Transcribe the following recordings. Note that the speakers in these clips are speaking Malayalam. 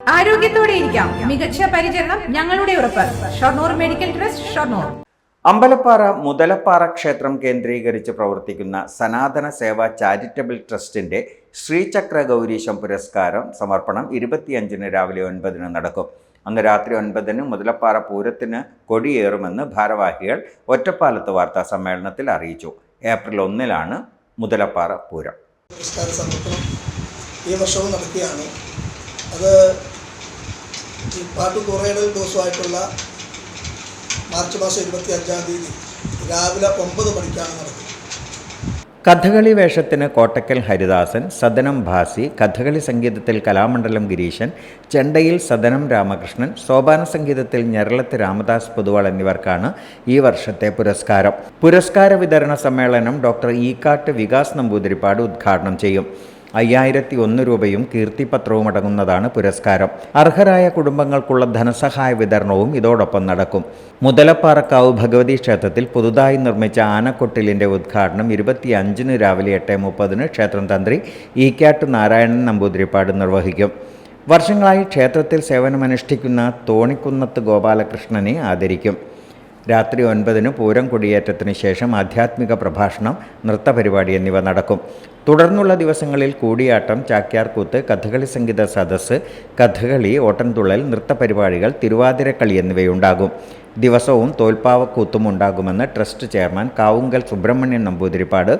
ആരോഗ്യത്തോടെ ഇരിക്കാം. മികച്ച പരിചരണം ഞങ്ങളുടെ ഉറപ്പ്. Shoranur medical trust Shoranur. Ambalappara Muthalappara ക്ഷേത്രം കേന്ദ്രീകരിച്ച് പ്രവർത്തിക്കുന്ന സനാതന സേവ ചാരിറ്റബിൾ ട്രസ്റ്റിന്റെ ശ്രീചക്ര ഗൗരീശം പുരസ്കാരം സമർപ്പണം ഇരുപത്തിയഞ്ചിന് രാവിലെ ഒൻപതിന് നടക്കും. അന്ന് രാത്രി ഒൻപതിന് മുതലപ്പാറ പൂരത്തിന് കൊടിയേറുമെന്ന് ഭാരവാഹികൾ ഒറ്റപ്പാലത്ത് വാർത്താ സമ്മേളനത്തിൽ അറിയിച്ചു. ഏപ്രിൽ ഒന്നിലാണ് മുതലപ്പാറ പൂരം. പുരസ്കാര സമർപ്പണം ഈ വർഷവും നടക്കുകയാണ്. അത് ഈ പാട്ട് കുറേ ദിവസമായിട്ടുള്ള മാർച്ച് മാസം ഇരുപത്തി അഞ്ചാം തീയതി രാവിലെ ഒമ്പത് മണിക്കാണ് നടക്കുന്നത്. കഥകളി വേഷത്തിന് കോട്ടക്കൽ ഹരിദാസൻ സദനം ഭാസി കഥകളി സംഗീതത്തിൽ കലാമണ്ഡലം ഗിരീശൻ ചെണ്ടയിൽ സദനം രാമകൃഷ്ണൻ സോപാന സംഗീതത്തിൽ ഞെരളത്ത് രാമദാസ് പൊതുവാൾ എന്നിവർക്കാണ് ഈ വർഷത്തെ പുരസ്കാരം. പുരസ്കാര വിതരണ സമ്മേളനം ഡോക്ടർ ഈക്കാട്ട് വികാസ് നമ്പൂതിരിപ്പാട് ഉദ്ഘാടനം ചെയ്യും. അയ്യായിരത്തി ഒന്ന് രൂപയും കീർത്തിപത്രവും അടങ്ങുന്നതാണ് പുരസ്കാരം. അർഹരായ കുടുംബങ്ങൾക്കുള്ള ധനസഹായ വിതരണവും ഇതോടൊപ്പം നടക്കും. മുതലപ്പാറക്കാവ് ഭഗവതി ക്ഷേത്രത്തിൽ പുതുതായി നിർമ്മിച്ച ആനക്കൊട്ടിലിന്റെ ഉദ്ഘാടനം ഇരുപത്തിയഞ്ചിന് രാവിലെ എട്ട് മുപ്പതിന് ക്ഷേത്രം തന്ത്രി ഈക്കാട്ട് നാരായണൻ നമ്പൂതിരിപ്പാട് നിർവഹിക്കും. വർഷങ്ങളായി ക്ഷേത്രത്തിൽ സേവനമനുഷ്ഠിക്കുന്ന തോണിക്കുന്നത്ത് ഗോപാലകൃഷ്ണനെ ആദരിക്കും. രാത്രി ഒൻപതിന് പൂരം കൊടിയേറ്റത്തിന് ശേഷം ആധ്യാത്മിക പ്രഭാഷണം നൃത്തപരിപാടി എന്നിവ നടക്കും. തുടർന്നുള്ള ദിവസങ്ങളിൽ കൂടിയാട്ടം ചാക്യാർകൂത്ത് കഥകളി സംഗീത സദസ്സ് കഥകളി ഓട്ടൻതുള്ളൽ നൃത്തപരിപാടികൾ തിരുവാതിരക്കളി എന്നിവയുണ്ടാകും. ദിവസവും തോൽപ്പാവക്കൂത്തും ഉണ്ടാകുമെന്ന് ട്രസ്റ്റ് ചെയർമാൻ കാവുങ്കൽ സുബ്രഹ്മണ്യൻ നമ്പൂതിരിപ്പാട്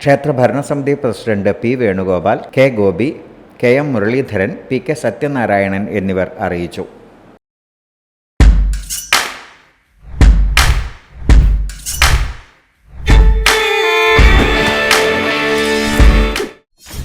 ക്ഷേത്ര ഭരണസമിതി president P Venugopal K Gopi K M Muralidharan P K Sathyanarayanan എന്നിവർ അറിയിച്ചു.